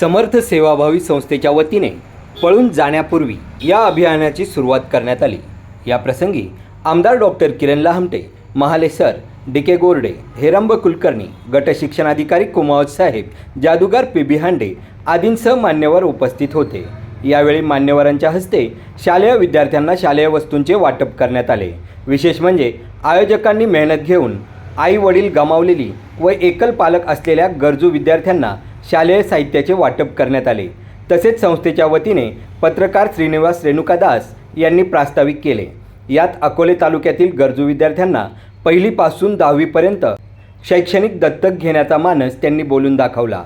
समर्थ सेवाभावी संस्थेच्या वतीने पळून जाण्यापूर्वी या अभियानाची सुरुवात करण्यात आली. या प्रसंगी आमदार doctor Kiran Lahamate Mahale sir D K Gorde Heramb Kulkarni गटशिक्षणाधिकारी Kumawat साहेब जादूगार पी बी हांडे आदींसह मान्यवर उपस्थित होते. यावेळी मान्यवरांच्या हस्ते शालेय विद्यार्थ्यांना शालेय वस्तूंचे वाटप करण्यात आले. विशेष म्हणजे आयोजकांनी मेहनत घेऊन आई वडील गमावलेली व एकल पालक असलेल्या गरजू विद्यार्थ्यांना शालेय साहित्याचे वाटप करण्यात आले. तसेच संस्थेच्या वतीने पत्रकार श्रीनिवास रेणुकादास यांनी प्रास्ताविक केले. यात अकोले तालुक्यातील गरजू विद्यार्थ्यांना पहिलीपासून दहावीपर्यंत शैक्षणिक दत्तक घेण्याचा मानस त्यांनी बोलून दाखवला.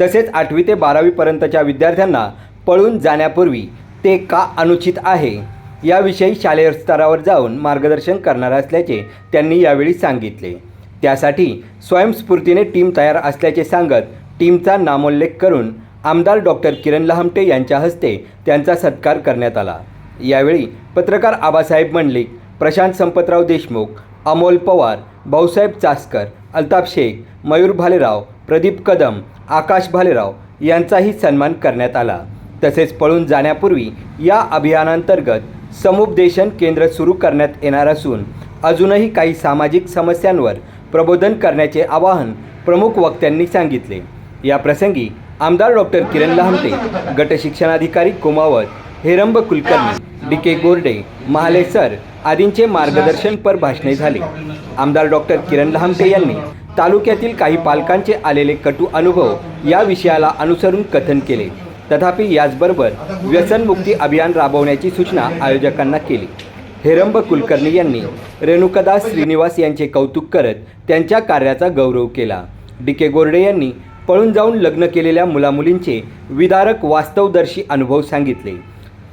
तसेच आठवी ते बारावीपर्यंतच्या विद्यार्थ्यांना पळून जाण्यापूर्वी ते का अनुचित आहे याविषयी शालेय स्तरावर जाऊन मार्गदर्शन करणार असल्याचे त्यांनी यावेळी सांगितले. त्यासाठी स्वयंस्फूर्तीने टीम तयार असल्याचे सांगत टीमचा नामोल्लेख करून आमदार डॉक्टर किरण लहामटे यांच्या हस्ते त्यांचा सत्कार करण्यात आला. यावेळी पत्रकार आबासाहेब मंडलिक प्रशांत संपतराव देशमुख अमोल पवार भाऊसाहेब चासकर अल्ताफ शेख मयूर भालेराव प्रदीप कदम आकाश भालेराव यांचाही सन्मान करण्यात आला. तसेच पळून जाण्यापूर्वी या अभियानांतर्गत समुपदेशन केंद्र सुरू करण्यात येणार असून अजूनही काही सामाजिक समस्यांवर प्रबोधन करण्याचे आवाहन प्रमुख वक्त्यांनी सांगितले. या प्रसंगी आमदार डॉक्टर किरण लहामटे गट शिक्षणाधिकारी Kumawat Heramb Kulkarni D K Gorde Mahale sir आदींचे मार्गदर्शनपर भाषणे झाले. आमदार डॉक्टर किरण लहामटे यांनी तालुक्यातील काही पालकांचे आलेले कटू अनुभव या विषयाला अनुसरून कथन केले. तथापि याचबरोबर व्यसनमुक्ती अभियान राबवण्याची सूचना आयोजकांना केली. हेरंब कुलकर्णी यांनी रेणुकादास श्रीनिवास यांचे कौतुक करत त्यांच्या कार्याचा गौरव केला. डी के गोरडे यांनी पळून जाऊन लग्न केलेल्या मुलामुलींचे विदारक वास्तवदर्शी अनुभव सांगितले.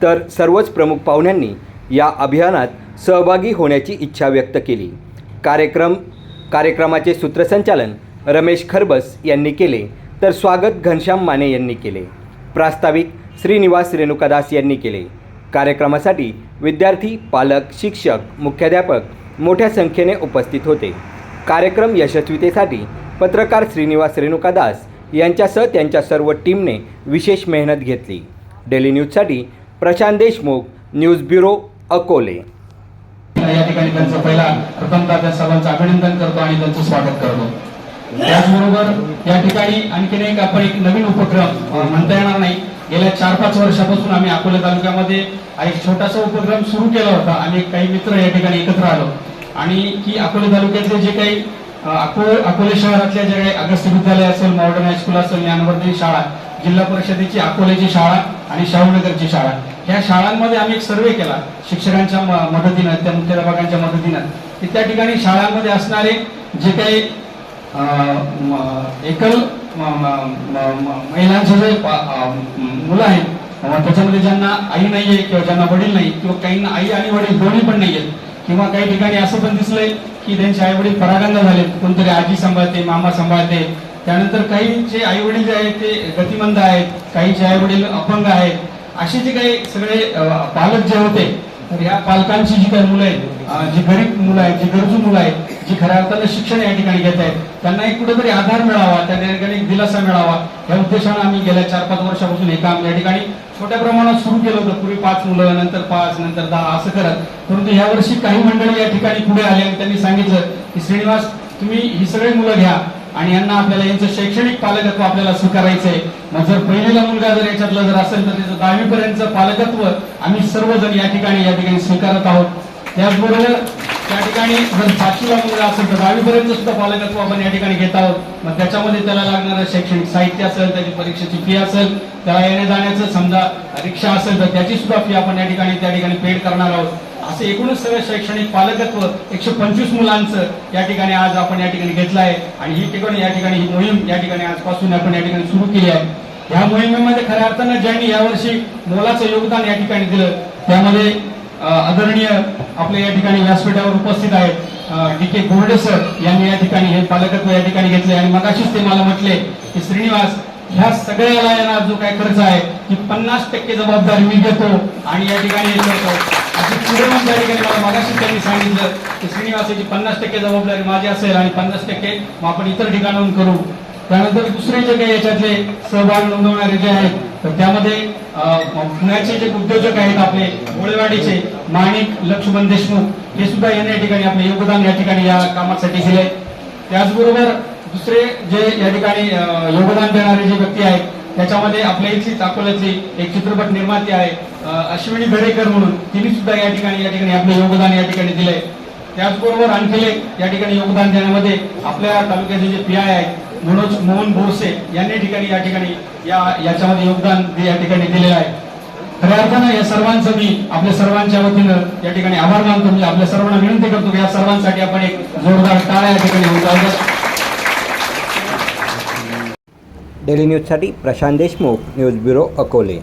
तर सर्वच प्रमुख पाहुण्यांनी या अभियानात सहभागी होण्याची इच्छा व्यक्त केली. कार्यक्रम कार्यक्रमाचे सूत्रसंचालन रमेश खरबस यांनी केले तर स्वागत घनश्याम माने यांनी केले. प्रास्ताविक श्रीनिवास रेणुकादास यांनी केले. कार्यक्रमासाठी विद्यार्थी पालक शिक्षक मुख्याध्यापक मोठ्या संख्येने उपस्थित होते. कार्यक्रम यशस्वीतेसाठी पत्रकार श्रीनिवास रेणुका दास यांच्यासह त्यांच्या सर्व टीमने विशेष मेहनत घेतली. डेली न्यूजसाठी प्रशांत देशमुख न्यूज ब्युरो अकोले. या ठिकाणी त्यांचं पहिला प्रथमतः त्या सर्वांचं अभिनंदन करतो आणि त्यांचं स्वागत करतो. त्याचबरोबर या ठिकाणी आणखीन एक आपण एक नवीन उपक्रम म्हणता येणार नाही. गेल्या चार पाच वर्षापासून आम्ही अकोला तालुक्यामध्ये एक छोटासा उपक्रम सुरू केला होता. आम्ही काही मित्र या ठिकाणी एकत्र आलो. आणि की अकोले तालुक्यातले जे काही अं, अकोले शहरातल्या जे काही अगस्त विद्यालय असेल मॉडर्न हायस्कूल असेल ज्ञानवर्धन शाळा जिल्हा परिषदेची अकोलेची शाळा आणि शाहूनगरची शाळा ह्या शाळांमध्ये आम्ही एक सर्वे केला शिक्षकांच्या म- मदतीनं त्या मुख्याध्यापकांच्या मदतीनं. की त्या ठिकाणी शाळांमध्ये असणारे जे काही एकल महिलांचे जे मुलं आहेत त्याच्यामध्ये ज्यांना आई नाहीये किंवा ज्यांना वडील नाही किंवा काहींना आई आणि वडील दोन्ही पण नाही आहेत किंवा काही ठिकाणी असं पण दिसलंय की त्यांचे आई वडील परागंदा झालेत. कोणतरी आजी सांभाळते मामा सांभाळते. त्यानंतर काहींचे आई वडील जे आहेत ते गतिमंद आहेत काहींचे आई वडील अपंग आहेत असे जे काही सगळे पालक जे होते तर ह्या पालकांची जी काही मुलं आहेत जी गरीब मुलं आहेत जी गरजू मुलं आहेत जी खऱ्या अर्थानं शिक्षण या ठिकाणी घेत आहेत त्यांना एक कुठेतरी आधार मिळावा त्या ठिकाणी एक दिलासा मिळावा. या उद्देशानं आम्ही गेल्या चार पाच वर्षापासून हे काम या ठिकाणी छोट्या प्रमाणात सुरू केलं होतं. पूर्वी पाच मुलं नंतर पाच नंतर दहा असं करत. परंतु ह्या वर्षी काही मंडळी या ठिकाणी पुढे आले आणि त्यांनी सांगितलं की श्रीनिवास तुम्ही ही सगळी मुलं घ्या आणि यांना आपल्याला यांचं शैक्षणिक पालकत्व आपल्याला स्वीकारायचंय मग जर पहिलेला मुलगा जर याच्यातला जर असेल तर त्याचं दहावीपर्यंतचं पालकत्व आम्ही सर्वजण या ठिकाणी या ठिकाणी स्वीकारत आहोत. त्याचबरोबर त्या ठिकाणी जर पाचवीला मुलगा असेल तर दहावीपर्यंत सुद्धा पालकत्व आपण या ठिकाणी घेत आहोत. मग त्याच्यामध्ये त्याला लागणारं शैक्षणिक साहित्य असेल त्याची परीक्षेची फी असेल त्याला येण्या जाण्याचं समजा रिक्षा असेल तर त्याची सुद्धा फी आपण या ठिकाणी त्या ठिकाणी पेड करणार आहोत. असं एकूणच सगळं शैक्षणिक पालकत्व एकशे पंचवीस मुलांचं या ठिकाणी आज आपण या ठिकाणी घेतलं आहे. आणि ही ठिकाणी या ठिकाणी ही मोहीम या ठिकाणी आजपासून आपण या ठिकाणी सुरू केली आहे. या मोहिमेमध्ये खऱ्या अर्थानं ज्यांनी यावर्षी मोलाचं योगदान या ठिकाणी दिलं त्यामध्ये आदरणीय आपले या ठिकाणी व्यासपीठावर उपस्थित आहेत डी के गोरडे सर यांनी या ठिकाणी हे पालकत्व या ठिकाणी घेतले आणि मगाशीच ते मला म्हटले की श्रीनिवास ह्या सगळ्याला यांना जो काय खर्च आहे ती पन्नास टक्के जबाबदारी मी घेतो आणि या ठिकाणी हे करतो. अशी पुढे मग त्या ठिकाणी मला मगाशी त्यांनी सांगितलं की श्रीनिवासाची पन्नास टक्के जबाबदारी माझी असेल आणि पन्नास टक्के मग आपण इतर ठिकाणाहून करू. त्यानंतर दुसरे जे काही याच्यातले सहभाग नोंदवणारे जे आहेत तर त्यामध्ये पुण्याचे जे उद्योजक आहेत आपले गोळेवाडीचे माणिक लक्ष्मण देशमुख हे सुद्धा यांनी या ठिकाणी आपले योगदान या ठिकाणी या कामासाठी दिले. त्याचबरोबर दुसरे जे या ठिकाणी योगदान देणारे जे व्यक्ती आहेत त्याच्यामध्ये आपल्या इथलीच अकोल्यातली एक चित्रपट निर्माती आहे अश्विनी दरेकर म्हणून तिने सुद्धा या ठिकाणी या ठिकाणी आपले योगदान या ठिकाणी दिलंय त्याचबरोबर आणखी एक या ठिकाणी योगदान देण्यामध्ये आपल्या तालुक्याचे जे पी आय आहेत मनोज मोहन बोरसे यांनी ठिकाणी या ठिकाणी या याच्यामध्ये योगदान या ठिकाणी दिलेलं आहे. खऱ्या अर्थानं या सर्वांचं मी आपल्या सर्वांच्या वतीनं या ठिकाणी आभार मानतो. मी आपल्या सर्वांना विनंती करतो की या सर्वांसाठी आपण एक जोरदार टाळ्या या ठिकाणी होत आहोत डेली न्यूजसाठी प्रशांत देशमुख न्यूज ब्युरो अकोले.